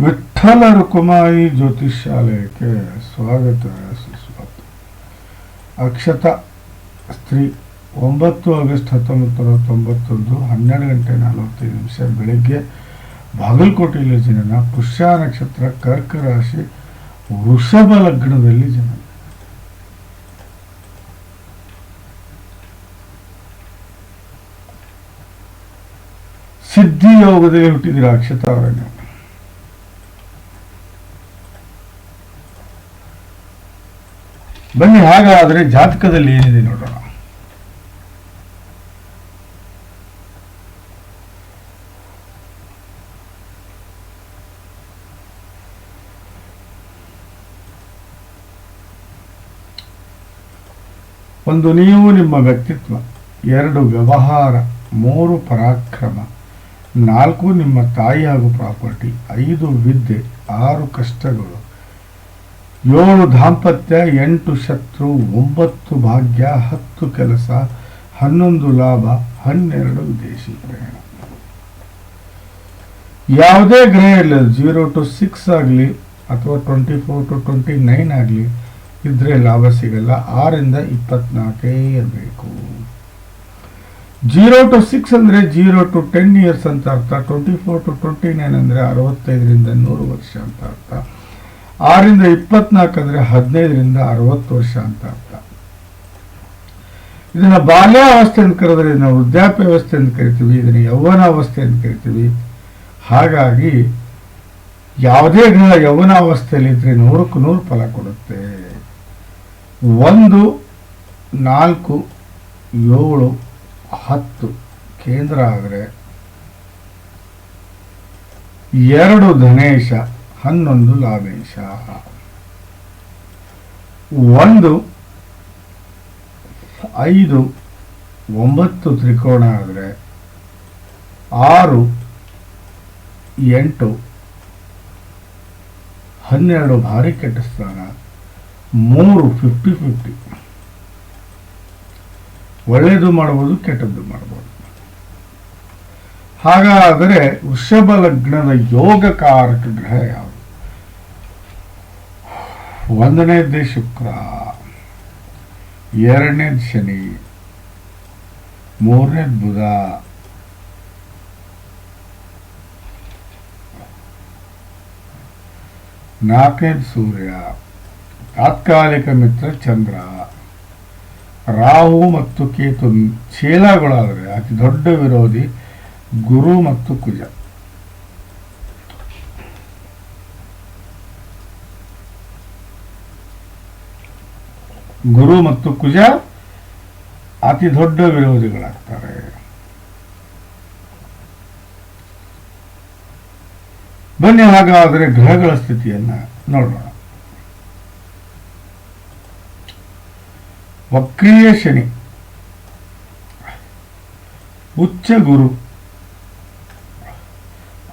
ವಿಠಲ ರುಕುಮಾಯಿ ಜ್ಯೋತಿಷಾಲಯಕ್ಕೆ ಸ್ವಾಗತ ಸುಸ್ವಾಗತ ಅಕ್ಷತ ಸ್ತ್ರೀ, ಒಂಬತ್ತು ಆಗಸ್ಟ್ ಹತ್ತೊಂಬತ್ತು ನೂರ ತೊಂಬತ್ತೊಂದು, ಹನ್ನೆರಡು ಗಂಟೆ ನಲವತ್ತೈದು ನಿಮಿಷ ಬೆಳಗ್ಗೆ ಬಾಗಲಕೋಟೆಯಲ್ಲಿ ಜನನ, ಪುಷ್ಯ ನಕ್ಷತ್ರ, ಕರ್ಕ ರಾಶಿ, ವೃಷಭ ಲಗ್ನದಲ್ಲಿ ಜನನ. ಸಿದ್ಧಿ ಯೋಗದಲ್ಲಿ ಹುಟ್ಟಿದಿರ ಅಕ್ಷತ ಬನ್ನಿ, ಹಾಗಾದರೆ ಜಾತಕದಲ್ಲಿ ಏನಿದೆ ನೋಡೋಣ. ಒಂದು ನೀವು ನಿಮ್ಮ ವ್ಯಕ್ತಿತ್ವ, ಎರಡು ವ್ಯವಹಾರ, ಮೂರು ಪರಾಕ್ರಮ, ನಾಲ್ಕು ನಿಮ್ಮ ತಾಯಿ ಹಾಗೂ ಪ್ರಾಪರ್ಟಿ, ಐದು ವಿದ್ಯೆ, ಆರು ಕಷ್ಟಗಳು. ಏಳು ದಾಂಪತ್ಯ, ಎಂಟು ಶತ್ರು, ಒಂಬತ್ತು ಭಾಗ್ಯ, ಹತ್ತು ಕೆಲಸ, ಹನ್ನೊಂದು ಲಾಭ, ಹನ್ನೆರಡು ವಿದೇಶಿ ಪ್ರಯಾಣ. ಯಾವುದೇ ಗ್ರಹ ಇಲ್ಲ ಜೀರೋ ಟು ಸಿಕ್ಸ್ ಆಗಲಿ ಅಥವಾ twenty four to twenty nine ಆಗಲಿ ಇದ್ರೆ ಲಾಭ ಸಿಗಲ್ಲ. ಆರಿಂದ ಇಪ್ಪತ್ನಾಲ್ಕೇ ಇರಬೇಕು. ಜೀರೋ ಟು ಸಿಕ್ಸ್ ಅಂದರೆ ಜೀರೋ ಟು ಟೆನ್ ಇಯರ್ಸ್ ಅಂತ ಅರ್ಥ. Twenty four to twenty nine ಅಂದರೆ ಅರವತ್ತೈದರಿಂದ ನೂರು ವರ್ಷ ಅಂತ ಅರ್ಥ. ಆರಿಂದ ಇಪ್ಪತ್ನಾಲ್ಕು ಅಂದರೆ ಹದಿನೈದರಿಂದ ಅರವತ್ತು ವರ್ಷ ಅಂತ ಅರ್ಥ. ಇದನ್ನ ಬಾಲ್ಯಾವಸ್ಥೆ ಅಂತ ಕರೆದ್ರೆ ಇದನ್ನ ವೃದ್ಧಾಪ್ಯ ವ್ಯವಸ್ಥೆ ಅಂತ ಕರಿತೀವಿ, ಇದನ್ನ ಯೌವನಾವಸ್ಥೆ ಅಂತ ಕರಿತೀವಿ. ಹಾಗಾಗಿ ಯಾವುದೇ ಗ್ರಹ ಯೌವನಾವಸ್ಥೆಯಲ್ಲಿ ಇದ್ರೆ ನೂರಕ್ಕೂ ನೂರು ಫಲ ಕೊಡುತ್ತೆ. ಒಂದು, ನಾಲ್ಕು, ಏಳು, ಹತ್ತು ಕೇಂದ್ರ ಆದರೆ ಎರಡು ಧನೇಶ. ಹನ್ನೊಂದು ಲಾಭೇಶ. ಒಂದು, ಐದು, ಒಂಬತ್ತು ತ್ರಿಕೋಣ ಆದರೆ ಆರು, ಎಂಟು, ಹನ್ನೆರಡು ಭಾರಿ ಕೆಟ್ಟ ಸ್ಥಾನ, ಮೂರು ಫಿಫ್ಟಿ ಫಿಫ್ಟಿ ಒಳ್ಳೆಯದು ಮಾಡ್ಬೋದು, ಕೆಟ್ಟದ್ದು ಮಾಡ್ಬೋದು. ಹಾಗಾದರೆ ವೃಷಭ ಲಗ್ನದ ಯೋಗಕಾರಕ ಗ್ರಹ ಯಾವುದು? ಒಂದನೇದ್ದೇ ಶುಕ್ರ ಎರಡನೇದು ಶನಿ ಮೂರನೇದು ಬುಧ. ನಾಲ್ಕನೇದು ಸೂರ್ಯ, ತಾತ್ಕಾಲಿಕ ಮಿತ್ರ ಚಂದ್ರ. ರಾಹು ಮತ್ತು ಕೇತು ಚೇಲಾಗಳಾದರೆ ಅತಿ ದೊಡ್ಡ ವಿರೋಧಿ ಗುರು ಮತ್ತು ಕುಜ. ಗುರು ಮತ್ತು ಕುಜ ಅತಿ ದೊಡ್ಡ ವಿರೋಧಿಗಳಾಗ್ತಾರೆ. ಬನ್ನಿ ಹಾಗಾದರೆ ಗ್ರಹಗಳ ಸ್ಥಿತಿಯನ್ನ ನೋಡೋಣ. ವಕ್ರೀಯ ಶನಿ, ಉಚ್ಚ ಗುರು,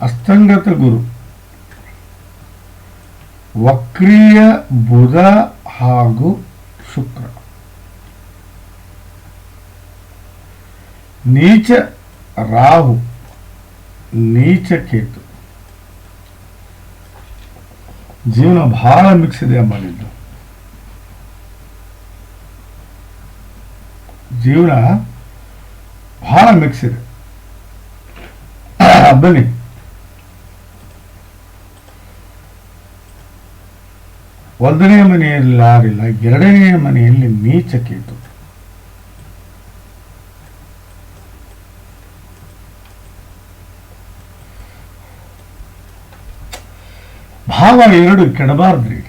ಅಸ್ತಂಗತ ಗುರು, ವಕ್ರೀಯ ಬುಧ ಹಾಗೂ ಶುಕ್ರ. ನೀಚ ರಾಹು, ನೀಚ ಕೇತು. ಜೀವನ ಬಹಳ ಮಿಕ್ಸ್ ಇದೆ ಅಮ್ಮನಿದ್ದು ಜೀವನ ಬಹಳ ಮಿಕ್ಸ್ ಇದೆ. ಬನ್ನಿ. ಒಂದನೇ ಮನೆಯಲ್ಲಿ ಲಾರಿಲ್ಲ ಎರಡನೇ ಮನೆಯಲ್ಲಿ ನೀಚ ಕೇತು. ಭಾವ ಎರಡು ಕೆಡಬಾರ್ದ್ರಿ.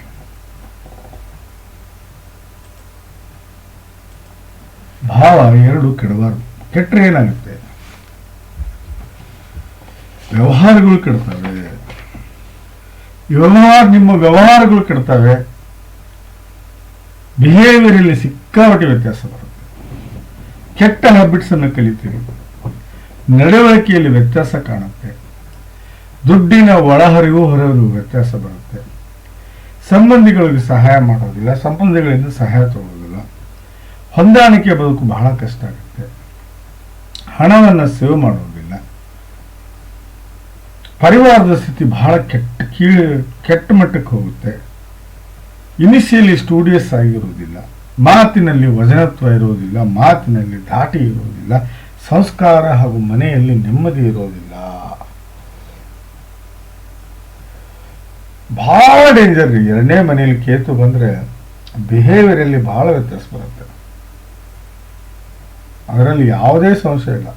ಭಾವ ಎರಡು ಕೆಡಬಾರ್ದು. ಕೆಟ್ಟರೆ ಏನಾಗುತ್ತೆ? ವ್ಯವಹಾರಗಳು ಕೆಡ್ತವೆ. ವ್ಯವಹಾರ ನಿಮ್ಮ ವ್ಯವಹಾರಗಳು ಕೆಡ್ತವೆ. ಬಿಹೇವಿಯರಲ್ಲಿ ಸಿಕ್ಕಾಪಟ್ಟೆ ವ್ಯತ್ಯಾಸ ಬರುತ್ತೆ. ಕೆಟ್ಟ ಹ್ಯಾಬಿಟ್ಸ್ ಅನ್ನು ಕಲಿತೀರಿ. ನಡವಳಿಕೆಯಲ್ಲಿ ವ್ಯತ್ಯಾಸ ಕಾಣುತ್ತೆ. ದುಡ್ಡಿನ ಒಳಹರಿವು ಹೊರಹರಿವು ವ್ಯತ್ಯಾಸ ಬರುತ್ತೆ. ಸಂಬಂಧಿಗಳಿಗೆ ಸಹಾಯ ಮಾಡೋದಿಲ್ಲ, ಸಂಬಂಧಿಗಳಿಂದ ಸಹಾಯ ತಗೊಳ್ಳೋದಿಲ್ಲ ಹೊಂದಾಣಿಕೆ ಬದುಕು ಬಹಳ ಕಷ್ಟ ಆಗುತ್ತೆ. ಹಣವನ್ನು ಸೇವ್ ಮಾಡೋದಿಲ್ಲ. ಪರಿವಾರದ ಸ್ಥಿತಿ ಬಹಳ ಕೆಟ್ಟ, ಕೀಳು, ಕೆಟ್ಟ ಮಟ್ಟಕ್ಕೆ ಹೋಗುತ್ತೆ. ಇನಿಷಿಯಲಿ ಸ್ಟೂಡಿಯಸ್ ಆಗಿರುವುದಿಲ್ಲ ಮಾತಿನಲ್ಲಿ ವಜನತ್ವ ಇರುವುದಿಲ್ಲ ಮಾತಿನಲ್ಲಿ ದಾಟಿ ಇರುವುದಿಲ್ಲ ಸಂಸ್ಕಾರ ಹಾಗೂ ಮನೆಯಲ್ಲಿ ನೆಮ್ಮದಿ ಇರೋದಿಲ್ಲ. ಬಹಳ ಡೇಂಜರ್ ಎರಡನೇ ಮನೆಯಲ್ಲಿ ಕೇತು ಬಂದ್ರೆ ಬಿಹೇವಿಯರಲ್ಲಿ ಬಹಳ ವ್ಯತ್ಯಾಸ ಬರುತ್ತೆ. ಅದರಲ್ಲಿ ಯಾವುದೇ ಸಂಶಯ ಇಲ್ಲ.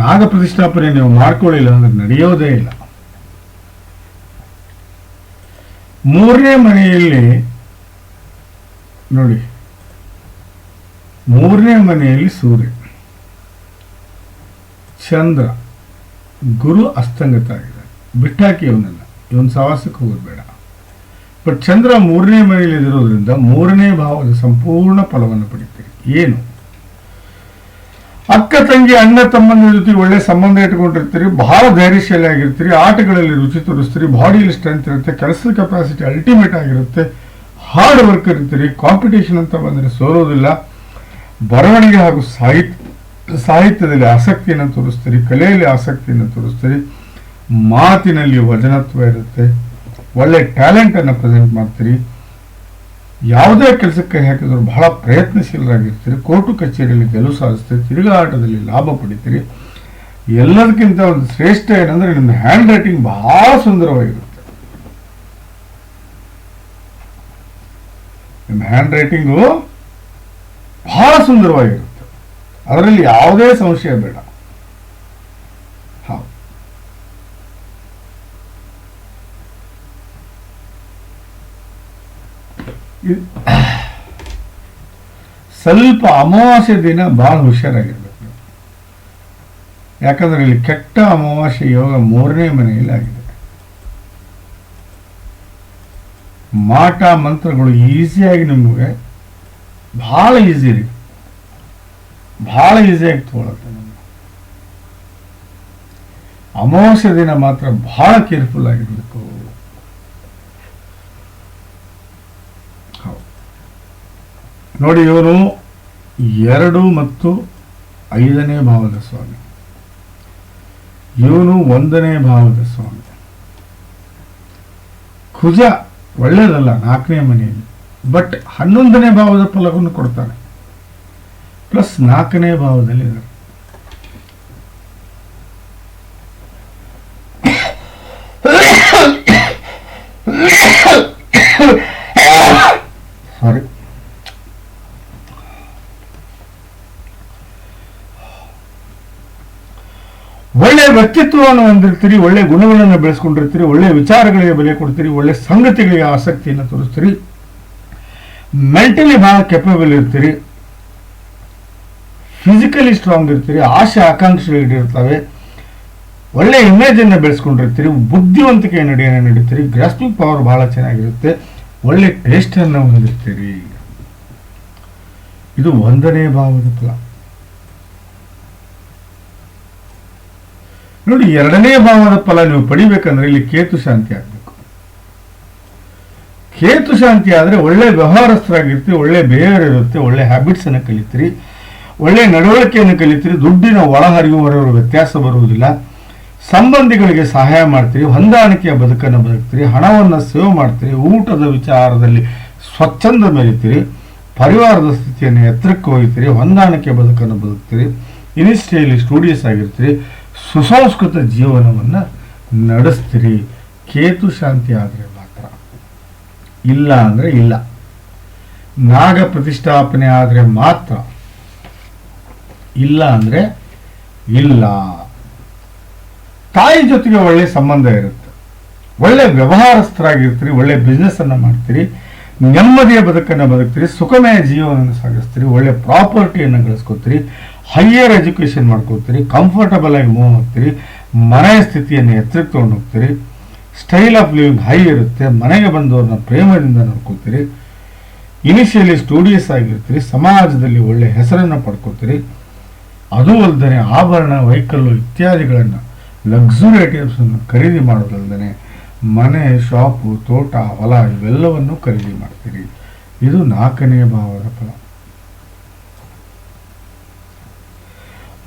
ನಾಗ ಪ್ರತಿಷ್ಠಾಪನೆ ನೀವು ಮಾಡ್ಕೊಳ್ಳಿಲ್ಲ ಅಂದ್ರೆ ನಡೆಯೋದೇ ಇಲ್ಲ. ಮೂರನೇ ಮನೆಯಲ್ಲಿ, ನೋಡಿ, ಮೂರನೇ ಮನೆಯಲ್ಲಿ ಸೂರ್ಯ, ಚಂದ್ರ, ಗುರು ಅಸ್ತಂಗತ ಆಗಿದೆ ಬಿಟ್ಟಾಕಿ ಇವನನ್ನ ಇವನ್ ಸವಾಸಕ್ಕೆ ಹೋಗೋದು ಬೇಡ ಬಟ್ ಚಂದ್ರ ಮೂರನೇ ಮನೆಯಲ್ಲಿ ಇರೋದ್ರಿಂದ ಮೂರನೇ ಭಾವದ ಸಂಪೂರ್ಣ ಫಲವನ್ನು ಪಡಿತೀರಿ ಏನು? ಅಕ್ಕ ತಂಗಿ, ಅಣ್ಣ ತಮ್ಮನ ಜೊತೆ ಒಳ್ಳೆ ಸಂಬಂಧ ಇಟ್ಕೊಂಡಿರ್ತೀರಿ ಬಹಳ ಧೈರ್ಯಶಾಲಿ ಆಗಿರ್ತೀರಿ, ಆಟಗಳಲ್ಲಿ ರುಚಿ ತೋರಿಸ್ತೀರಿ ಬಾಡಿಯಲ್ಲಿ ಸ್ಟ್ರೆಂತ್ ಇರುತ್ತೆ, ಕೆಲಸದ ಕೆಪಾಸಿಟಿ ಅಲ್ಟಿಮೇಟ್ ಆಗಿರುತ್ತೆ ಹಾರ್ಡ್ ವರ್ಕ್ ಇರ್ತೀರಿ ಕಾಂಪಿಟೇಷನ್ ಅಂತ ಬಂದರೆ ಸೋರೋದಿಲ್ಲ ಬರವಣಿಗೆ ಹಾಗೂ ಸಾಹಿತ್ಯ ಸಾಹಿತ್ಯದಲ್ಲಿ ಆಸಕ್ತಿಯನ್ನು ತೋರಿಸ್ತೀರಿ, ಕಲೆಯಲ್ಲಿ ಆಸಕ್ತಿಯನ್ನು ತೋರಿಸ್ತೀರಿ, ಮಾತಿನಲ್ಲಿ ವಜನತ್ವ ಇರುತ್ತೆ, ಒಳ್ಳೆ ಟ್ಯಾಲೆಂಟನ್ನು ಪ್ರೆಸೆಂಟ್ ಮಾಡ್ತೀರಿ. ಯಾವುದೇ ಕೆಲಸಕ್ಕೆ ಹಾಕಿದ್ರು ಬಹಳ ಪ್ರಯತ್ನಶೀಲರಾಗಿರ್ತೀರಿ ಕೋರ್ಟು ಕಚೇರಿಯಲ್ಲಿ ಗೆಲುವು ಸಾಧಿಸ್ತೀರಿ, ತಿರುಗಾಟದಲ್ಲಿ ಲಾಭ ಪಡಿತೀರಿ. ಎಲ್ಲದಕ್ಕಿಂತ ಒಂದು ಶ್ರೇಷ್ಠ ಏನಂದ್ರೆ ನಿಮ್ಮ ಹ್ಯಾಂಡ್ ರೈಟಿಂಗ್ ಬಹಳ ಸುಂದರವಾಗಿರುತ್ತೆ. ನಿಮ್ಮ ಹ್ಯಾಂಡ್ ರೈಟಿಂಗು ಬಹಳ ಸುಂದರವಾಗಿರುತ್ತೆ. ಅದರಲ್ಲಿ ಯಾವುದೇ ಸಂಶಯ ಬೇಡ ಹೌದು ಇದ್- ಸ್ವಲ್ಪ ಅಮಾವಾಸ್ಯೆ ದಿನ ಬಹಳ ಹುಷಾರಾಗಿರ್ಬೇಕು. ಯಾಕಂದ್ರೆ ಇಲ್ಲಿ ಕೆಟ್ಟ ಅಮಾವಾಸ್ಯೆ ಯೋಗ ಮೂರನೇ ಮನೆಯಲ್ಲಿ ಆಗಿದೆ. ಮಾಟ ಮಂತ್ರಗಳು ಈಸಿಯಾಗಿ ನಿಮಗೆ ಬಹಳ ಈಸಿ ರೀ. ಬಹಳ ಈಸಿಯಾಗಿ ತಗೊಳತ್ತೆ ನಮ್ಗೆ. ಅಮಾವಾಸ್ಯೆ ದಿನ ಮಾತ್ರ ಬಹಳ ಕೇರ್ಫುಲ್ ಆಗಿರ್ಬೇಕು ಹೌದು ನೋಡಿ ಇವರು ಎರಡು ಮತ್ತು ಐದನೇ ಭಾವದ ಸ್ವಾಮಿ. ಇವನು ಒಂದನೇ ಭಾವದ ಸ್ವಾಮಿ. ಕುಜ ಒಳ್ಳೇದಲ್ಲ ನಾಲ್ಕನೇ ಮನೆಯಲ್ಲಿ ಬಟ್ ಹನ್ನೊಂದನೇ ಭಾವದ ಫಲವನ್ನು ಕೊಡ್ತಾನೆ. ಪ್ಲಸ್ ನಾಲ್ಕನೇ ಭಾವದಲ್ಲಿ ಇದ್ದಾರೆ ಸಾರಿ ಒಳ್ಳೆ ವ್ಯಕ್ತಿತ್ವವನ್ನು ಹೊಂದಿರ್ತೀರಿ, ಒಳ್ಳೆ ಗುಣಗಳನ್ನು ಬೆಳೆಸ್ಕೊಂಡಿರ್ತೀರಿ, ಒಳ್ಳೆ ವಿಚಾರಗಳಿಗೆ ಬೆಲೆ ಕೊಡ್ತೀರಿ, ಒಳ್ಳೆ ಸಂಗತಿಗಳಿಗೆ ಆಸಕ್ತಿಯನ್ನು ತೋರಿಸ್ತೀರಿ. ಮೆಂಟಲಿ ಬಹಳ ಕೆಪಬಲ್ ಇರ್ತೀರಿ. ಫಿಸಿಕಲಿ ಸ್ಟ್ರಾಂಗ್ ಇರ್ತೀರಿ ಆಶೆ ಆಕಾಂಕ್ಷೆಗಳಿರ್ತವೆ ಒಳ್ಳೆ ಇಮೇಜ್ ಅನ್ನು ಬೆಳೆಸ್ಕೊಂಡಿರ್ತೀರಿ ಬುದ್ಧಿವಂತಿಕೆ ನಡೆಯನ್ನು ನಡೀತೀರಿ ಗ್ರಾಸ್ಪಿಂಗ್ ಪವರ್ ಬಹಳ ಚೆನ್ನಾಗಿರುತ್ತೆ. ಒಳ್ಳೆ ಟೇಸ್ಟ್ ಅನ್ನು ಹೊಂದಿರ್ತೀರಿ. ಇದು ಒಂದನೇ ಭಾವದ ಫಲ. ನೋಡಿ, ಎರಡನೇ ಭಾವದ ಫಲ ನೀವು ಪಡಿಬೇಕಂದ್ರೆ ಇಲ್ಲಿ ಕೇತು ಶಾಂತಿ ಆಗಬೇಕು. ಕೇತು ಶಾಂತಿ ಆದ್ರೆ ಒಳ್ಳೆ ವ್ಯವಹಾರಸ್ಥರಾಗಿರ್ತೀರಿ, ಒಳ್ಳೆ ಬಿಹೇವಿಯರ್ ಇರುತ್ತೆ, ಒಳ್ಳೆ ಹ್ಯಾಬಿಟ್ಸ್ ಅನ್ನು ಕಲಿತೀರಿ, ಒಳ್ಳೆ ನಡವಳಿಕೆಯನ್ನು ಕಲಿತೀರಿ, ದುಡ್ಡಿನ ಒಳಹರಿವು ಹೊರವರ ವ್ಯತ್ಯಾಸ ಬರುವುದಿಲ್ಲ. ಸಂಬಂಧಿಗಳಿಗೆ ಸಹಾಯ ಮಾಡ್ತೀರಿ, ಹೊಂದಾಣಿಕೆಯ ಬದುಕನ್ನು ಬದುಕ್ತೀರಿ, ಹಣವನ್ನು ಸೇವ್ ಮಾಡ್ತೀರಿ, ಊಟದ ವಿಚಾರದಲ್ಲಿ ಸ್ವಚ್ಛಂದ ಮೆರಿತೀರಿ ಪರಿವಾರದ ಸ್ಥಿತಿಯನ್ನು ಎತ್ತರಕ್ಕೆ ಹೋಗ್ತೀರಿ ಹೊಂದಾಣಿಕೆ ಬದುಕನ್ನು ಬದುಕ್ತೀರಿ ಇನಿಸ್ಟಿಯಲ್ಲಿ ಸ್ಟೂಡಿಯಸ್ ಆಗಿರ್ತೀರಿ ಸುಸಂಸ್ಕೃತ ಜೀವನವನ್ನು ನಡೆಸ್ತೀರಿ. ಕೇತು ಶಾಂತಿ ಆದರೆ ಮಾತ್ರ. ಇಲ್ಲ ಅಂದರೆ ಇಲ್ಲ. ನಾಗ ಪ್ರತಿಷ್ಠಾಪನೆ ಆದರೆ ಮಾತ್ರ. ಇಲ್ಲ ಅಂದರೆ ಇಲ್ಲ. ತಾಯಿ ಜೊತೆಗೆ ಒಳ್ಳೆ ಸಂಬಂಧ ಇರುತ್ತೆ. ಒಳ್ಳೆ ವ್ಯವಹಾರಸ್ಥರಾಗಿರ್ತೀರಿ, ಒಳ್ಳೆ ಬಿಸ್ನೆಸ್ ಅನ್ನ ಮಾಡ್ತೀರಿ, ನೆಮ್ಮದಿಯ ಬದುಕನ್ನು ಬದುಕ್ತೀರಿ, ಸುಖಮಯ ಜೀವನವನ್ನು ಸಾಗಿಸ್ತೀರಿ, ಒಳ್ಳೆ ಪ್ರಾಪರ್ಟಿಯನ್ನು ಗಳಿಸ್ಕೊತೀರಿ ಹೈಯರ್ ಎಜುಕೇಷನ್ ಮಾಡ್ಕೊಳ್ತೀರಿ ಕಂಫರ್ಟಬಲ್ ಆಗಿ ಮೂವ್ ಆಗ್ತೀರಿ, ಮನೆಯ ಸ್ಥಿತಿಯನ್ನು ಎತ್ತರಕ್ಕೆ ತೊಗೊಂಡು ಹೋಗ್ತೀರಿ ಸ್ಟೈಲ್ ಆಫ್ ಲಿವಿಂಗ್ ಹೈ ಇರುತ್ತೆ, ಮನೆಗೆ ಬಂದವ್ರನ್ನ ಪ್ರೇಮದಿಂದ ನೋಡ್ಕೋತೀರಿ ಇನಿಷಿಯಲಿ ಸ್ಟೂಡಿಯಸ್ ಆಗಿರ್ತೀರಿ, ಸಮಾಜದಲ್ಲಿ ಒಳ್ಳೆ ಹೆಸರನ್ನು ಪಡ್ಕೋತೀರಿ ಅದೂ ಅಲ್ಲದೆ ಆಭರಣ ವೆಹಿಕಲ್ಲು ಇತ್ಯಾದಿಗಳನ್ನು ಲಕ್ಸುರಿ ಐಟಮ್ಸನ್ನು ಖರೀದಿ ಮಾಡೋದಲ್ಲದೆ ಮನೆ ಶಾಪು ತೋಟ, ಹೊಲ ಇವೆಲ್ಲವನ್ನು ಖರೀದಿ ಮಾಡ್ತೀರಿ. ಇದು ನಾಲ್ಕನೇ ಭಾವದ ಫಲ.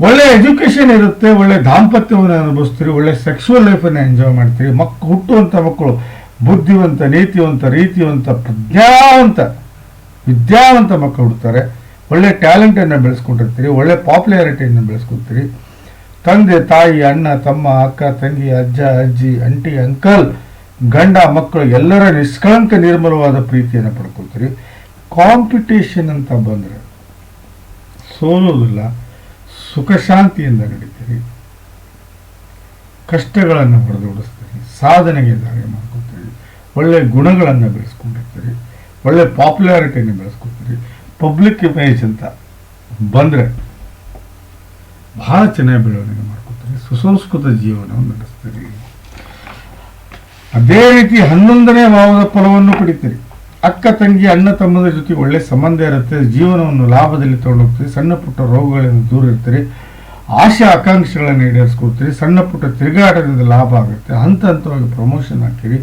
ಒಳ್ಳೆ ಎಜುಕೇಶನ್ ಇರುತ್ತೆ, ಒಳ್ಳೆ ದಾಂಪತ್ಯವನ್ನು ಅನುಭವಿಸ್ತೀರಿ, ಒಳ್ಳೆ ಸೆಕ್ಸುವಲ್ ಲೈಫನ್ನು ಎಂಜಾಯ್ ಮಾಡ್ತೀರಿ. ಮಕ್ ಹುಟ್ಟುವಂಥ ಮಕ್ಕಳು, ಬುದ್ಧಿವಂತ, ನೀತಿವಂತ, ರೀತಿವಂತ, ಪ್ರಜ್ಞಾವಂತ, ವಿದ್ಯಾವಂತ ಮಕ್ಕಳು ಹುಡ್ತಾರೆ. ಒಳ್ಳೆ ಟ್ಯಾಲೆಂಟನ್ನು ಬೆಳೆಸ್ಕೊಂಡಿರ್ತೀರಿ, ಒಳ್ಳೆ ಪಾಪ್ಯುಲಾರಿಟಿಯನ್ನು ಬೆಳೆಸ್ಕೊತೀರಿ. ತಂದೆ, ತಾಯಿ, ಅಣ್ಣ, ತಮ್ಮ, ಅಕ್ಕ, ತಂಗಿ, ಅಜ್ಜ, ಅಜ್ಜಿ ಅಂಟಿ ಅಂಕಲ್ ಗಂಡ, ಮಕ್ಕಳು ಎಲ್ಲರ ನಿಷ್ಕಳಂಕ ನಿರ್ಮಲವಾದ ಪ್ರೀತಿಯನ್ನು ಪಡ್ಕೊಳ್ತೀರಿ ಕಾಂಪಿಟೇಷನ್ ಅಂತ ಬಂದರೆ ಸೋಲೋದಿಲ್ಲ. ಸುಖ ಶಾಂತಿಯಿಂದ ನಡೀತೀರಿ. ಕಷ್ಟಗಳನ್ನು ಹೊಡೆದೋಡಿಸ್ತೀರಿ ಸಾಧನೆಗೆ ದಾರಿ ಮಾಡ್ಕೊತೀರಿ ಒಳ್ಳೆ ಗುಣಗಳನ್ನು ಬೆಳೆಸ್ಕೊಂಡಿರ್ತೀರಿ. ಒಳ್ಳೆ ಪಾಪ್ಯುಲಾರಿಟಿಯನ್ನು ಬೆಳೆಸ್ಕೊತೀರಿ ಪಬ್ಲಿಕ್ ಇಮೇಜ್ ಅಂತ ಬಂದರೆ ಬಹಳ ಚೆನ್ನಾಗಿ ಬೆಳವಣಿಗೆ ಮಾಡ್ಕೊತೀರಿ ಸುಸಂಸ್ಕೃತ ಜೀವನವನ್ನು ನಡೆಸ್ತೀರಿ. ಅದೇ ರೀತಿ ಹನ್ನೊಂದನೇ ಭಾವದ ಫಲವನ್ನು ಪಡಿತೀರಿ. ಅಕ್ಕ ತಂಗಿ, ಅಣ್ಣ ತಮ್ಮದ ಜೊತೆ ಒಳ್ಳೆ ಸಂಬಂಧ ಇರುತ್ತೆ, ಜೀವನವನ್ನು ಲಾಭದಲ್ಲಿ ತಗೊಂಡೋಗ್ತೀರಿ, ಸಣ್ಣ ಪುಟ್ಟ ರೋಗಗಳಿಂದ ದೂರ ಇರ್ತೀರಿ, ಆಶೆ ಆಕಾಂಕ್ಷೆಗಳನ್ನು ಈಡೇರಿಸ್ಕೊಡ್ತೀರಿ, ಸಣ್ಣ ಪುಟ್ಟ ತಿರುಗಾಟದಿಂದ ಲಾಭ ಆಗುತ್ತೆ. ಹಂತ ಹಂತವಾಗಿ ಪ್ರಮೋಷನ್ ಹಾಕ್ತೀರಿ,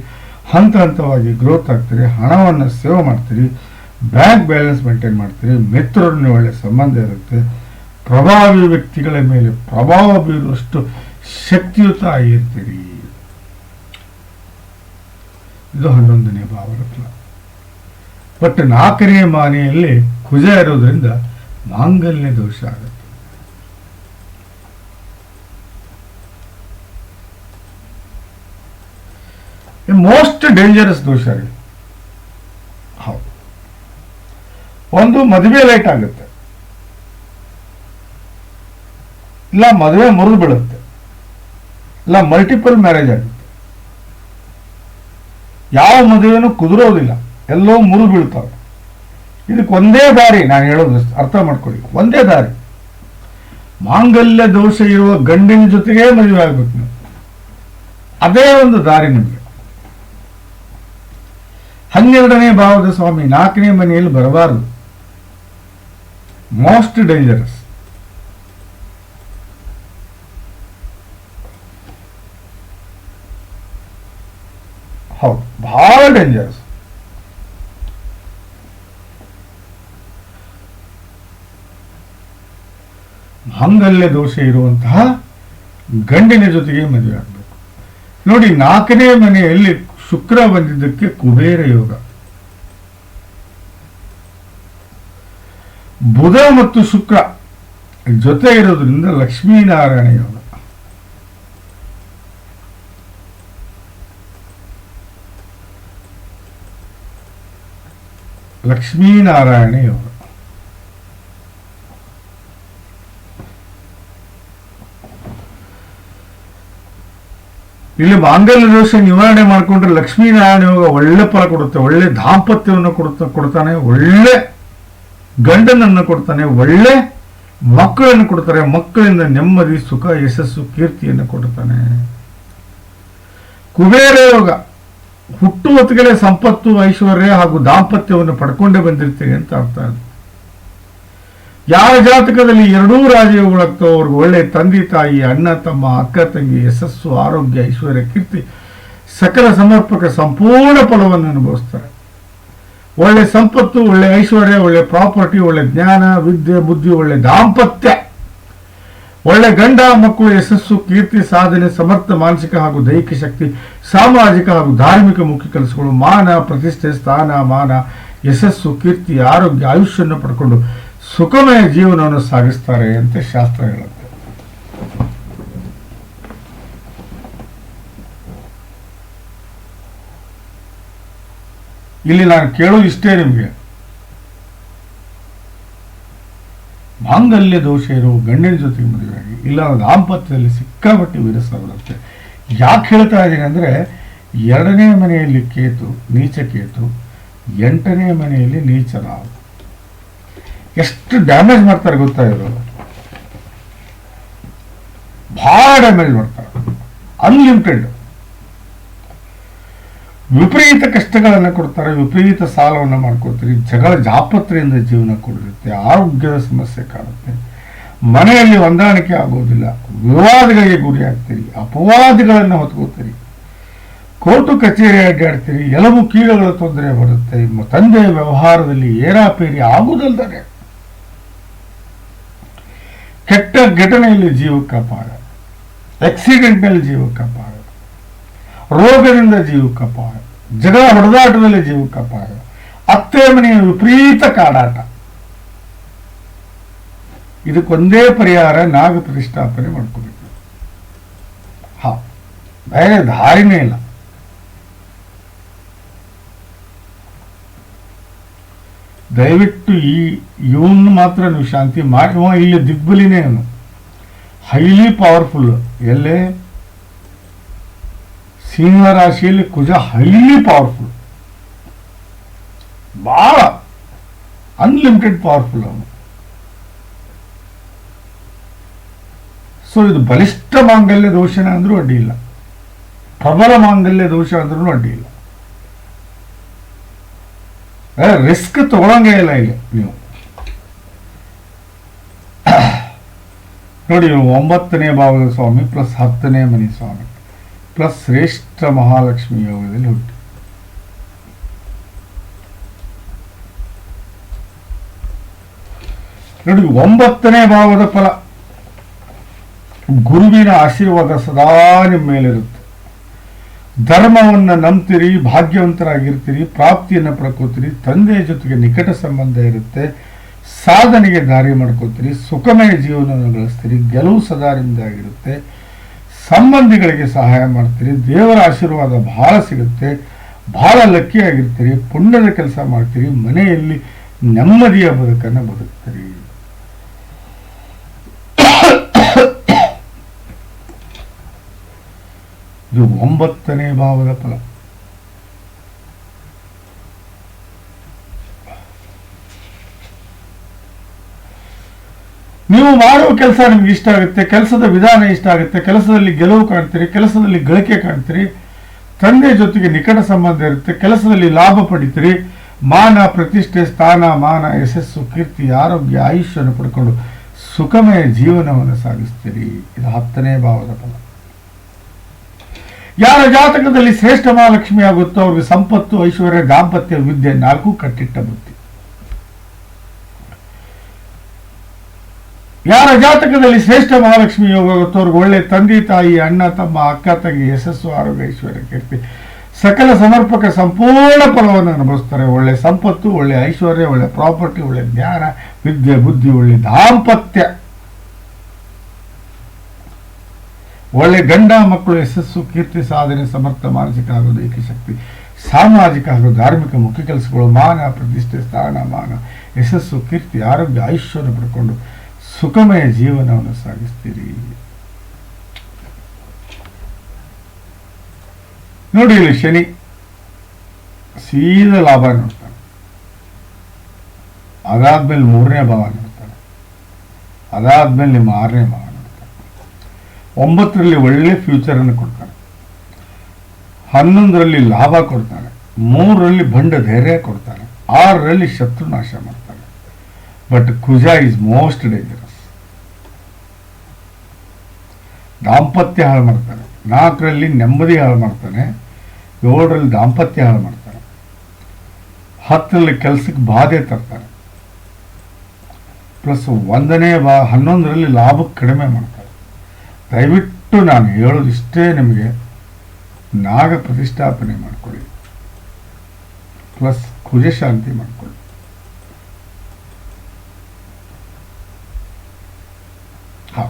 ಹಂತ ಹಂತವಾಗಿ ಗ್ರೋತ್ ಆಗ್ತೀರಿ, ಹಣವನ್ನು ಸೇವ್ ಮಾಡ್ತೀರಿ ಬ್ಯಾಂಕ್ ಬ್ಯಾಲೆನ್ಸ್ ಮೇಂಟೈನ್ ಮಾಡ್ತೀರಿ, ಮಿತ್ರರನ್ನು ಒಳ್ಳೆ ಸಂಬಂಧ ಇರುತ್ತೆ. ಪ್ರಭಾವಿ ವ್ಯಕ್ತಿಗಳ ಮೇಲೆ ಪ್ರಭಾವ ಬೀರುವಷ್ಟು ಶಕ್ತಿಯುತ ಆಗಿರ್ತೀರಿ. ಇದು ಹನ್ನೊಂದನೇ ಭಾವದ ಬಟ್ ನಾಲ್ಕನೇ ಮಾನೆಯಲ್ಲಿ ಕುಜ ಇರೋದ್ರಿಂದ ಮಾಂಗಲ್ಯ ದೋಷ ಆಗುತ್ತೆ. ಮೋಸ್ಟ್ ಡೇಂಜರಸ್ ದೋಷ ರೀ. ಹೌದು. ಒಂದು ಮದುವೆ ಲೈಟ್ ಆಗುತ್ತೆ. ಇಲ್ಲ ಮದುವೆ ಮುರಿದು ಬೀಳುತ್ತೆ. ಇಲ್ಲ ಮಲ್ಟಿಪಲ್ ಮ್ಯಾರೇಜ್ ಆಗುತ್ತೆ. ಯಾವ ಮದುವೆನೂ ಕುದುರೋದಿಲ್ಲ. ಎಲ್ಲೋ ಮುರಿದು ಬೀಳ್ತಾರೆ ಇದಕ್ಕೆ ಒಂದೇ ದಾರಿ, ನಾನು ಹೇಳೋದು ಅರ್ಥ ಮಾಡ್ಕೊಳ್ಳಿ. ಒಂದೇ ದಾರಿ. ಮಾಂಗಲ್ಯ ದೋಷ ಇರುವ ಗಂಡಿನ ಜೊತೆಗೆ ಮದುವೆ ಆಗ್ಬೇಕು ನೀವು. ಅದೇ ಒಂದು ದಾರಿ ನಿಮಗೆ. ಹನ್ನೆರಡನೇ ಭಾವದ ಸ್ವಾಮಿ, ನಾಲ್ಕನೇ ಮನೆಯಲ್ಲಿ ಬರಬಾರದು. ಮೋಸ್ಟ್ ಡೇಂಜರಸ್ ಹೌದು ಬಹಳ ಡೇಂಜರಸ್ ಮಾಂಗಲ್ಯ ದೋಷ ಇರುವಂತಹ ಗಂಡಿನ ಜೊತೆಗೆ ಮದುವೆ ಆಗಬೇಕು. ನೋಡಿ, ನಾಲ್ಕನೇ ಮನೆಯಲ್ಲಿ ಶುಕ್ರ ಬಂದಿದ್ದಕ್ಕೆ ಕುಬೇರ ಯೋಗ. ಬುಧ ಮತ್ತು ಶುಕ್ರ ಜೊತೆ ಇರೋದ್ರಿಂದ ಲಕ್ಷ್ಮೀನಾರಾಯಣ ಯೋಗ. ಲಕ್ಷ್ಮೀನಾರಾಯಣ ಯೋಗ. ಇಲ್ಲಿ ಮಾಂಗಲ್ಯ ದೋಷ ನಿವಾರಣೆ ಮಾಡಿಕೊಂಡ್ರೆ ಲಕ್ಷ್ಮೀನಾರಾಯಣ ಯೋಗ ಒಳ್ಳೆ ಫಲ ಕೊಡುತ್ತೆ, ಒಳ್ಳೆ ದಾಂಪತ್ಯವನ್ನು ಕೊಡುತ್ತ, ಕೊಡ್ತಾನೆ, ಒಳ್ಳೆ ಗಂಡನನ್ನು ಕೊಡ್ತಾನೆ, ಒಳ್ಳೆ ಮಕ್ಕಳನ್ನು ಕೊಡ್ತಾರೆ, ಮಕ್ಕಳಿಂದ ನೆಮ್ಮದಿ, ಸುಖ, ಯಶಸ್ಸು, ಕೀರ್ತಿಯನ್ನು ಕೊಡ್ತಾನೆ. ಕುಬೇರ ಯೋಗ ಹುಟ್ಟುವತ್ತಿಗೆ ಸಂಪತ್ತು, ಐಶ್ವರ್ಯ ಹಾಗೂ ದಾಂಪತ್ಯವನ್ನು ಪಡ್ಕೊಂಡೇ ಬಂದಿರ್ತೀರಿ ಅಂತ ಅರ್ಥ ಅದು. ಯಾರ ಜಾತಕದಲ್ಲಿ ಎರಡೂ ರಾಜಯೋಗಗಳಾಗ್ತೋ ಅವ್ರಿಗೆ ಒಳ್ಳೆ ತಂದೆ, ತಾಯಿ, ಅಣ್ಣ, ತಮ್ಮ, ಅಕ್ಕ, ತಂಗಿ, ಯಶಸ್ಸು, ಆರೋಗ್ಯ, ಐಶ್ವರ್ಯ, ಕೀರ್ತಿ, ಸಕಲ ಸಮರ್ಪಕ ಸಂಪೂರ್ಣ ಫಲವನ್ನು ಅನುಭವಿಸ್ತಾರೆ. ಒಳ್ಳೆ ಸಂಪತ್ತು, ಒಳ್ಳೆ ಐಶ್ವರ್ಯ, ಒಳ್ಳೆ ಪ್ರಾಪರ್ಟಿ, ಒಳ್ಳೆ ಜ್ಞಾನ, ವಿದ್ಯೆ, ಬುದ್ಧಿ, ಒಳ್ಳೆ ದಾಂಪತ್ಯ, ಒಳ್ಳೆ ಗಂಡ, ಮಕ್ಕಳು, ಯಶಸ್ಸು, ಕೀರ್ತಿ, ಸಾಧನೆ, ಸಮರ್ಥ, ಮಾನಸಿಕ ಹಾಗೂ ದೈಹಿಕ ಶಕ್ತಿ, ಸಾಮಾಜಿಕ ಹಾಗೂ ಧಾರ್ಮಿಕ ಮುಖ್ಯ ಕೆಲಸಗಳು ಮಾನ, ಪ್ರತಿಷ್ಠೆ, ಸ್ಥಾನ, ಮಾನ, ಯಶಸ್ಸು, ಕೀರ್ತಿ, ಆರೋಗ್ಯ ಆಯುಷ್ಯನ್ನು ಪಡ್ಕೊಂಡು ಸುಖಮಯ ಜೀವನವನ್ನು ಸಾಗಿಸ್ತಾರೆ ಅಂತ ಶಾಸ್ತ್ರ ಹೇಳುತ್ತೆ. ಇಲ್ಲಿ ನಾನು ಕೇಳೋ ಇಷ್ಟೇ ನಿಮಗೆ. ಮಾಂಗಲ್ಯ ದೋಷ ಇರೋ ಗಂಡಿನ ಜೊತೆಗೆ ಮದುವೆಯಾಗಿ ಇಲ್ಲ ದಾಂಪತ್ಯದಲ್ಲಿ ಸಿಕ್ಕಾಪಟ್ಟೆ ವಿರಸ ಬರುತ್ತೆ ಯಾಕೆ ಹೇಳ್ತಾ ಇದ್ದೀನಿ ಅಂದರೆ, ಎರಡನೇ ಮನೆಯಲ್ಲಿ ಕೇತು, ನೀಚ ಕೇತು, ಎಂಟನೇ ಮನೆಯಲ್ಲಿ ನೀಚ ರಾಹು ಎಷ್ಟು ಡ್ಯಾಮೇಜ್ ಮಾಡ್ತಾರೆ ಗೊತ್ತಾ ಇವರು? ಭಾಳ ಡ್ಯಾಮೇಜ್ ಮಾಡ್ತಾರೆ. ಅನ್ಲಿಮಿಟೆಡ್ ವಿಪರೀತ ಕಷ್ಟಗಳನ್ನು ಕೊಡ್ತಾರೆ, ವಿಪರೀತ ಸಾಲವನ್ನು ಮಾಡ್ಕೊಳ್ತೀರಿ ಜಗಳ ಜಾಪತ್ರೆಯಿಂದ ಜೀವನ ಕೊಡಿರುತ್ತೆ ಆರೋಗ್ಯದ ಸಮಸ್ಯೆ ಕಾಡುತ್ತೆ. ಮನೆಯಲ್ಲಿ ಹೊಂದಾಣಿಕೆ ಆಗೋದಿಲ್ಲ, ವಿವಾದಗಳಿಗೆ ಗುರಿ ಆಗ್ತೀರಿ, ಅಪವಾದಗಳನ್ನು ಹೊತ್ಕೋತೀರಿ. ಕೋರ್ಟು, ಕಚೇರಿ ಅಡ್ಡಾಡ್ತೀರಿ, ಎಲಬು ಕೀಳುಗಳ ತೊಂದರೆ ಬರುತ್ತೆ. ತಂದೆಯ ವ್ಯವಹಾರದಲ್ಲಿ ಏರಾಪೇರಿ ಆಗುವುದಲ್ದರೆ ಕೆಟ್ಟ ಘಟನೆಯಲ್ಲಿ ಜೀವಕ್ಕೆ ಅಪಾಯ ಆಕ್ಸಿಡೆಂಟ್ನಲ್ಲಿ ಜೀವಕ್ಕೆ ಅಪಾಯ ರೋಗದಿಂದ ಜೀವಕ್ಕೆ ಅಪಾಯ ಜಗಳ ಹೊಡೆದಾಟದಲ್ಲಿ ಜೀವಕ್ಕೆ ಅಪಾಯ ಅತ್ತೆ ಮನೆಯ ವಿಪರೀತ ಕಾಡಾಟ. ಇದಕ್ಕೊಂದೇ ಪರಿಹಾರ ನಾಗ ಪ್ರತಿಷ್ಠಾಪನೆ ಮಾಡ್ಕೋಬೇಕು. ಹಾ. ಬೇರೆ ದಾರಿನೇ ಇಲ್ಲ. ದಯವಿಟ್ಟು ಈ ಇವನ್ ಮಾತ್ರ ನೀವು ಶಾಂತಿ ಮಾಡಿ. ಇಲ್ಲಿ ದಿಗ್ಬಲಿನೇ ಅವನು ಹೈಲಿ ಪವರ್ಫುಲ್ ಎಲ್ಲೇ? ಸಿಂಹ ರಾಶಿಯಲ್ಲಿ ಕುಜ ಹೈಲಿ ಪವರ್ಫುಲ್ ಭಾಳ ಅನ್ಲಿಮಿಟೆಡ್ ಪವರ್ಫುಲ್ ಅವನು. ಸೊ ಇದು ಬಲಿಷ್ಠ ಮಾಂಗಲ್ಯ ದೋಷನ ಅಂದ್ರೂ ಅಡ್ಡಿ ಇಲ್ಲ ಪ್ರಬಲ ಮಾಂಗಲ್ಯ ದೋಷ ಅಂದ್ರೂ ಅಡ್ಡಿ ಇಲ್ಲ ರಿಸ್ಕ್ ತಗೊಳಂಗೇ ಇಲ್ಲ ಇಲ್ಲಿ ನೀವು. ನೋಡಿ ಒಂಬತ್ತನೇ ಭಾವದ ಸ್ವಾಮಿ ಪ್ಲಸ್ ಹತ್ತನೇ ಮನೆ ಸ್ವಾಮಿ ಪ್ಲಸ್ ಶ್ರೇಷ್ಠ ಮಹಾಲಕ್ಷ್ಮಿ ಯೋಗದಲ್ಲಿ ಹುಟ್ಟಿ ನೋಡಿ, ಒಂಬತ್ತನೇ ಭಾವದ ಫಲ. ಗುರುವಿನ ಆಶೀರ್ವಾದ ಸದಾ ನಿಮ್ಮ ಮೇಲಿರುತ್ತೆ. ಧರ್ಮವನ್ನು ನಂಬ್ತೀರಿ, ಭಾಗ್ಯವಂತರಾಗಿರ್ತೀರಿ, ಪ್ರಾಪ್ತಿಯನ್ನು ಪಡ್ಕೋತೀರಿ, ತಂದೆಯ ಜೊತೆಗೆ ನಿಕಟ ಸಂಬಂಧ ಇರುತ್ತೆ, ಸಾಧನೆಗೆ ದಾರಿ ಮಾಡ್ಕೋತೀರಿ, ಸುಖಮಯ ಜೀವನವನ್ನು ಗಳಿಸ್ತೀರಿ, ಗೆಲುವು ಸದಾ ನಿಮ್ಮದಾಗಿರುತ್ತೆ ಸಂಬಂಧಿಗಳಿಗೆ ಸಹಾಯ ಮಾಡ್ತೀರಿ, ದೇವರ ಆಶೀರ್ವಾದ ಬಹಳ ಸಿಗುತ್ತೆ ಬಹಳ ಲಕ್ಕಿಯಾಗಿರ್ತೀರಿ ಪುಣ್ಯದ ಕೆಲಸ ಮಾಡ್ತೀರಿ, ಮನೆಯಲ್ಲಿ ನೆಮ್ಮದಿಯ ಬದುಕನ್ನು ಬದುಕ್ತೀರಿ. ಇದು ಒಂಬತ್ತನೇ ಭಾವದ ಫಲ. ನೀವು ಮಾಡುವ ಕೆಲಸ ನಿಮ್ಗೆ ಇಷ್ಟ ಆಗುತ್ತೆ, ಕೆಲಸದ ವಿಧಾನ ಇಷ್ಟ ಆಗುತ್ತೆ, ಕೆಲಸದಲ್ಲಿ ಗೆಲುವು ಕಾಣ್ತೀರಿ, ಕೆಲಸದಲ್ಲಿ ಗಳಿಕೆ ಕಾಣ್ತೀರಿ, ತಂದೆ ಜೊತೆಗೆ ನಿಕಟ ಸಂಬಂಧ ಇರುತ್ತೆ, ಕೆಲಸದಲ್ಲಿ ಲಾಭ ಪಡಿತೀರಿ, ಮಾನ, ಪ್ರತಿಷ್ಠೆ, ಸ್ಥಾನ, ಮಾನ, ಯಶಸ್ಸು, ಕೀರ್ತಿ, ಆರೋಗ್ಯ, ಆಯುಷ್ಯವನ್ನು ಪಡ್ಕೊಂಡು ಸುಖಮಯ ಜೀವನವನ್ನು ಸಾಗಿಸ್ತೀರಿ. ಇದು ಹತ್ತನೇ ಭಾವದ ಫಲ. ಯಾರ ಜಾತಕದಲ್ಲಿ ಶ್ರೇಷ್ಠ ಮಹಾಲಕ್ಷ್ಮಿ ಆಗುತ್ತೋ ಅವ್ರಿಗೆ ಸಂಪತ್ತು, ಐಶ್ವರ್ಯ, ದಾಂಪತ್ಯ, ವಿದ್ಯೆ ನಾಲ್ಕು ಕಟ್ಟಿಟ್ಟ ಬುದ್ಧಿ. ಯಾರ ಜಾತಕದಲ್ಲಿ ಶ್ರೇಷ್ಠ ಮಹಾಲಕ್ಷ್ಮಿ ಯೋಗ ಆಗುತ್ತೋ ಅವ್ರಿಗೆ ಒಳ್ಳೆ ತಂದೆ, ತಾಯಿ, ಅಣ್ಣ, ತಮ್ಮ, ಅಕ್ಕ, ತಂಗಿ, ಯಶಸ್ಸು, ಆರೋಗ್ಯ, ಐಶ್ವರ್ಯ, ಕೀರ್ತಿ, ಸಕಲ ಸಮರ್ಪಕ ಸಂಪೂರ್ಣ ಫಲವನ್ನು ಅನುಭವಿಸ್ತಾರೆ. ಒಳ್ಳೆ ಸಂಪತ್ತು, ಒಳ್ಳೆ ಐಶ್ವರ್ಯ, ಒಳ್ಳೆ ಪ್ರಾಪರ್ಟಿ, ಒಳ್ಳೆ ಜ್ಞಾನ, ವಿದ್ಯೆ, ಬುದ್ಧಿ, ಒಳ್ಳೆ ದಾಂಪತ್ಯ. ಒಳ್ಳೆ ಗಂಡ ಮಕ್ಕಳು ಯಶಸ್ಸು, ಕೀರ್ತಿ, ಸಾಧನೆ, ಸಮರ್ಥ, ಮಾನಸಿಕ ದೈಹಿಕ ಶಕ್ತಿ, ಸಾಮಾಜಿಕ ಹಾಗೂ ಧಾರ್ಮಿಕ, ಮುಖ್ಯ ಕೆಲಸಗಳು, ಮಾನ, ಪ್ರತಿಷ್ಠೆ ಸ್ಥಾನಮಾನ ಯಶಸ್ಸು, ಕೀರ್ತಿ, ಆರೋಗ್ಯ ಆಯುಷ್ಯವನ್ನು ಪಡ್ಕೊಂಡು ಸುಖಮಯ ಜೀವನವನ್ನು ಸಾಗಿಸ್ತೀರಿ. ನೋಡಿ ಇಲ್ಲಿ ಶನಿ, ಸೀದಾ ಲಾಭ ನೋಡ್ತಾನೆ. ಅದಾದ್ಮೇಲೆ ಮೂರನೇ ಭಾವ ನೋಡ್ತಾನೆ. ಅದಾದ್ಮೇಲೆ ನಿಮ್ಮ ಆರನೇ ಭಾವ. ಒಂಬತ್ತರಲ್ಲಿ ಒಳ್ಳೆ ಫ್ಯೂಚರ್ ಅನ್ನು ಕೊಡ್ತಾನೆ ಹನ್ನೊಂದರಲ್ಲಿ ಲಾಭ ಕೊಡ್ತಾನೆ ಮೂರರಲ್ಲಿ ಬಂಡ ಧೈರ್ಯ ಕೊಡ್ತಾನೆ ಆರರಲ್ಲಿ ಶತ್ರು ನಾಶ ಮಾಡ್ತಾನೆ ಬಟ್ ಕುಜ ಇಸ್ ಮೋಸ್ಟ್ ಡೇಂಜರಸ್ ದಾಂಪತ್ಯ ಹಾಳು ಮಾಡ್ತಾನೆ. ನಾಲ್ಕರಲ್ಲಿ ನೆಮ್ಮದಿ ಹಾಳು ಮಾಡ್ತಾನೆ. ಏಳರಲ್ಲಿ ದಾಂಪತ್ಯ ಹಾಳು ಮಾಡ್ತಾನೆ. ಹತ್ತರಲ್ಲಿ ಕೆಲಸಕ್ಕೆ ಬಾಧೆ ತರ್ತಾನೆ. ಪ್ಲಸ್ ಒಂದನೇ ಬಾ, ಹನ್ನೊಂದರಲ್ಲಿ ಲಾಭಕ್ಕೆ ಕಡಿಮೆ ಮಾಡ್ತಾರೆ ದಯವಿಟ್ಟು ನಾನು ಹೇಳೋದಿಷ್ಟೇ ನಿಮಗೆ ನಾಗ ಪ್ರತಿಷ್ಠಾಪನೆ ಮಾಡ್ಕೊಳ್ಳಿ. ಪ್ಲಸ್ ಕುಜಶಾಂತಿ ಮಾಡಿಕೊಳ್ಳಿ ಮಾಡ್ಕೊಳ್ಳಿ. ಹಾ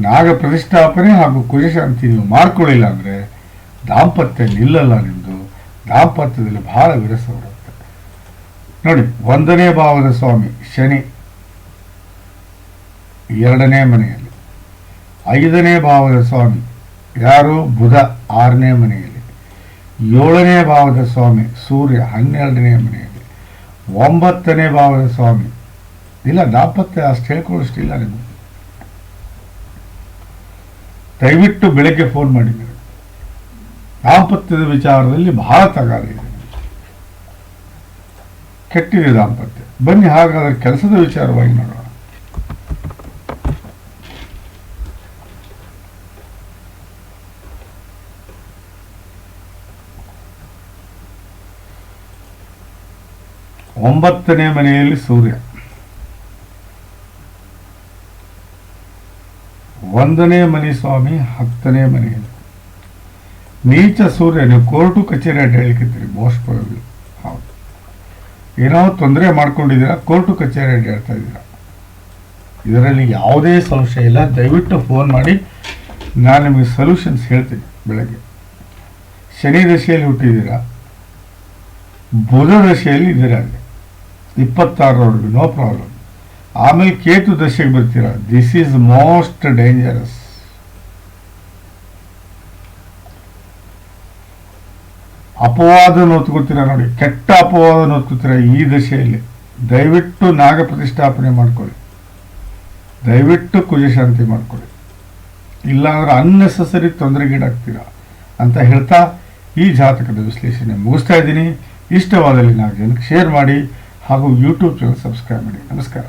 ನಾಗ ಪ್ರತಿಷ್ಠಾಪನೆ ಹಾಗೂ ಕುಜಶಾಂತಿ ನೀವು ಮಾಡ್ಕೊಳ್ಳಿಲ್ಲ ಅಂದರೆ ದಾಂಪತ್ಯ ನಿಲ್ಲಲ್ಲ ನಿಮ್ಮದು ದಾಂಪತ್ಯದಲ್ಲಿ ಬಹಳ ವಿರಸ ಬರುತ್ತೆ. ನೋಡಿ, ಒಂದನೇ ಭಾವದ ಸ್ವಾಮಿ, ಶನಿ. ಎರಡನೇ ಮನೆಯಲ್ಲಿ. ಐದನೇ ಭಾವದ ಸ್ವಾಮಿ, ಯಾರು? ಬುಧ ಆರನೇ ಮನೆಯಲ್ಲಿ. ಏಳನೇ ಭಾವದ ಸ್ವಾಮಿ, ಸೂರ್ಯ ಹನ್ನೆರಡನೇ ಮನೆಯಲ್ಲಿ. ಒಂಬತ್ತನೇ ಭಾವದ ಸ್ವಾಮಿ, ಇಲ್ಲ ದಾಂಪತ್ಯ ಅಷ್ಟು ಹೇಳ್ಕೊಳ್ಳೋಷ್ಟಿಲ್ಲ ನಿಮಗೆ. ದಯವಿಟ್ಟು ಬೆಳಗ್ಗೆ ಫೋನ್ ಮಾಡಿ ನೀವು. ದಾಂಪತ್ಯದ ವಿಚಾರದಲ್ಲಿ ಬಹಳ ತಗಾದ ಇದೆ. ಕೆಟ್ಟಿದೆ ದಾಂಪತ್ಯ. ಬನ್ನಿ, ಹಾಗಾದ್ರೆ ಕೆಲಸದ ವಿಚಾರವಾಗಿ ನೋಡೋಣ. ಒಂಬತ್ತನೇ ಮನೆಯಲ್ಲಿ ಸೂರ್ಯ. ಒಂದನೇ ಮನೆ ಸ್ವಾಮಿ, ಹತ್ತನೇ ಮನೆಯಲ್ಲಿ. ನೀಚ ಸೂರ್ಯ ನೀವು ಕೋರ್ಟು ಕಚೇರಿ ಅಡ್ಡ ಹೇಳಿಕಿದ್ದೀರಿ ಮೋಸ್ಟ್ ಪ್ರಾಬಬ್ಲಿ ಹೌದು. ಏನೋ ತೊಂದರೆ ಮಾಡ್ಕೊಂಡಿದ್ದೀರಾ, ಕೋರ್ಟು ಕಚೇರಿ ಅಡ್ಡ ಹೇಳ್ತಾ ಇದ್ದೀರಾ. ಇದರಲ್ಲಿ ಯಾವುದೇ ಸಂಶಯ ಇಲ್ಲ, ದಯವಿಟ್ಟು ಫೋನ್ ಮಾಡಿ, ನಾನು ನಿಮಗೆ ಸೊಲ್ಯೂಷನ್ಸ್ ಹೇಳ್ತೀನಿ ಬೆಳಗ್ಗೆ. ಶನಿ ದಶೆಯಲ್ಲಿ ಹುಟ್ಟಿದ್ದೀರಾ, ಬುಧ ದಶೆಯಲ್ಲಿ ಇದ್ದೀರಾ ಅಲ್ಲಿ? ಇಪ್ಪತ್ತಾರರವರೆಗೂ ನೋ ಪ್ರಾಬ್ಲಮ್ ಆಮೇಲೆ ಕೇತು ದಶೆಗೆ ಬರ್ತೀರಾ? ದಿಸ್ ಈಸ್ ಮೋಸ್ಟ್ ಡೇಂಜರಸ್ ಅಪವಾದ ನೋತ್ಕೋತೀರಾ ನೋಡಿ, ಕೆಟ್ಟ ಅಪವಾದ ನೋತ್ಕೋತೀರಾ ಈ ದಶೆಯಲ್ಲಿ? ದಯವಿಟ್ಟು ನಾಗ ಪ್ರತಿಷ್ಠಾಪನೆ ಮಾಡ್ಕೊಳ್ಳಿ. ದಯವಿಟ್ಟು ಕುಜಶಾಂತಿ ಮಾಡ್ಕೊಳ್ಳಿ. ಇಲ್ಲಾಂದ್ರೆ ಅನ್ನೆಸೆಸರಿ ತೊಂದರೆಗೀಡಾಗ್ತೀರಾ ಅಂತ ಹೇಳ್ತಾ ಈ ಜಾತಕದ ವಿಶ್ಲೇಷಣೆ ಮುಗಿಸ್ತಾ ಇದ್ದೀನಿ. ಇಷ್ಟವಾದಲ್ಲಿ ನಾಲ್ಕು ಜನಕ್ಕೆ ಶೇರ್ ಮಾಡಿ. ಹಾಗೂ ಯೂಟ್ಯೂಬ್ ಚಾನಲ್ ಸಬ್ಸ್ಕ್ರೈಬ್ ಮಾಡಿ. ನಮಸ್ಕಾರ.